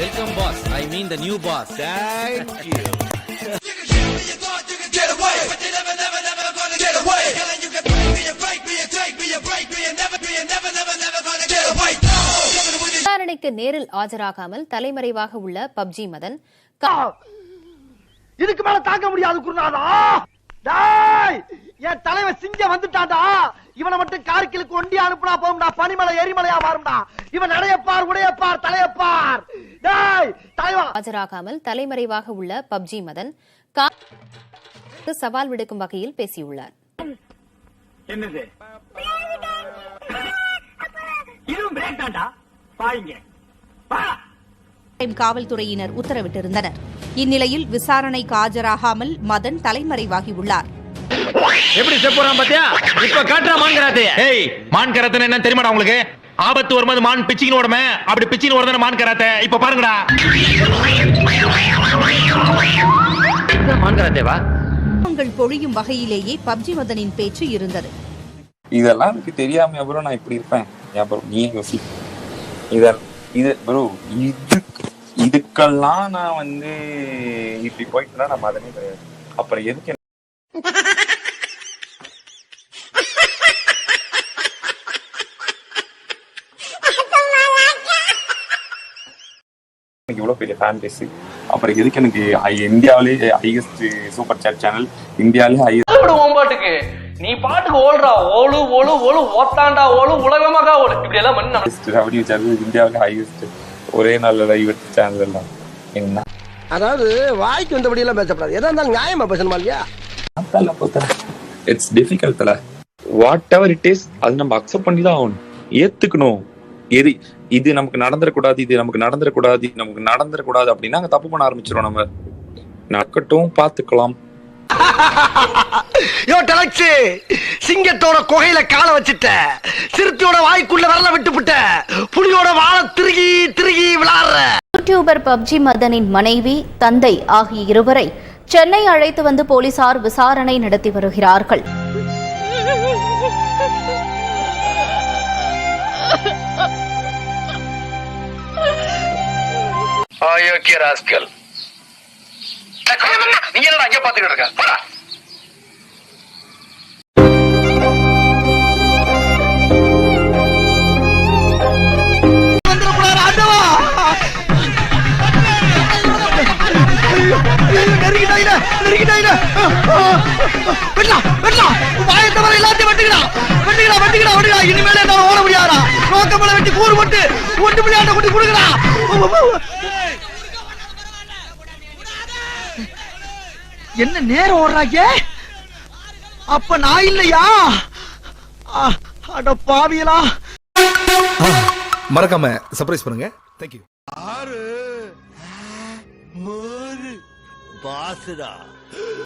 Welcome boss I mean the new boss Thank you. Get away, but you never, never, never gonna get away. Telling you can break me, and break me, and take me, and break me, and never be, and never, never, never gonna get away. No, coming with it. விசாரணைக்கு நேரில் ஆஜராகாமல் தலைமறைவாக உள்ள PUBG Madan கா- இதுக்கு மேல தாங்க முடியாது குருநாதா டேய் என் தலைவன் சிங்கம் வந்துட்டான்டா இவனை மட்டும் கார்கிலுக்கு ஒண்டி அனுப்புனா போகும்டா பனிமலை எரிமலையா மாறும்டா. இவன் நடையப்பார் உடையப்பார் தலையப்பார். டேய் தலைவா. ஆஜராகாமல் தலைமறைவாக உள்ள பப்ஜி மதன் கா- சவால் விடுக்கும் வகையில் பேசியுள்ளார். என்னது? இதுவும் பிரேக் தான்டா பாருங்க பா காவல்துறையினர் உத்தரவிட்டிருந்தனர். இந்நிலையில் விசாரணைக்கு ஆஜராகாமல் மதன் தலைமறைவாகியுள்ளார் எப்படி செப்புறான் பாத்தியா? இப்ப காட்டுற மான் கராத்தே ஏய் மான் கராத்தே என்ன தெரியுமாடா உங்களுக்கு? ஆபத்து வரும்போது மான் பிச்சின்னு ஓடுமே. அப்படி பிச்சின்னு ஓடுதானே மான் கராத்தே இப்ப பாருங்கடா. மான் கராத்தேவா உங்கள் பொழியும் வகையிலேயே பப்ஜி மதனின் பேச்சு இருந்தது. இதெல்லாம் எனக்கு தெரியாம ப்ரோ நான் இப்படி இருப்பேன். ப்ரோ நீ யோசி இத இது ப்ரோ இது இதுக்கெல்லாம் நான் வந்து இப்படி போயிட்டுனா நான் மதனே கிடையாது. அப்புறம் எதுக்கு எனக்கு இவ்வளவு பெரிய ஃபேன் பேஸ் அப்புறம் எதுக்கு எனக்கு ஐ- இந்தியாவிலே ஹையஸ்ட் சூப்பர் சாட் சேனல் இந்தியாவிலே ஹையஸ்ட் பாட்டுக்கு. நீ பாட்டுக்கு ஓடுறா. ஓடு ஓடு ஓடு ஓத்தாண்டா ஓடு உலகமாக ஓடு. இப்படி எல்லாம் பண்ணி. ஹையஸ்ட் ரவுடி சேனல் இந்தியாவிலே ஹையஸ்ட் ஒரே நாள்ல லைவ் எடுத்த சேனல் எல்லாம். என்ன? அதாவது வாய்க்கு வந்தபடி எல்லாம் பேசப்படாது. எதா இருந்தாலும் நியாயமா பேசணுமா இல்லையா? It's difficult whatever it is அது நம்ம அக்செப்ட் பண்ணி தான் ஆகணும். ஏத்துக்கணும். எது இது நமக்கு நடந்துடக்கூடாது இது நமக்கு நடந்துடக்கூடாது நமக்கு நடந்துடக்கூடாது அப்படின்னா அங்க தப்பு பண்ண ஆரம்பிச்சிடும் நம்ம. நடக்கட்டும் பாத்துக்கலாம் யோ டலக்ஸி சிங்கத்தோட குகையில காலை வச்சுட்ட. சிறுத்தையோட வாய்க்குள்ள வரல விட்டுப்புட்ட. புலியோட வாழை திருகி திருகி விளாடுற. யூடியூபர் பப்ஜி மதனின் மனைவி தந்தை ஆகிய இருவரை சென்னை அழைத்து வந்து போலீசார் விசாரணை நடத்தி வருகிறார்கள். அயோக்கிய ராஸ்கல் நீ என்னடா அங்க பாத்துக்கிட்டு இருக்க? போடா. நெருங்கிட்டாயில நெருங்கிட்டாயில வெட்டலாம் வெட்டலாம் வாயை தவிர எல்லாத்தையும் வெட்டுகிறா வெட்டுகிறா வெட்டி கூறு போட்டு ஒட்டு பிள்ளையாட்ட கொண்டு கொடுக்குறா. என்ன நேரம் ஓடுறாங்க அப்ப நான் இல்லையா? அட பாவியலா மறக்காம சர்ப்ரைஸ் பண்ணுங்க. தேங்க்யூ ஆறு மோரு பாசுடா.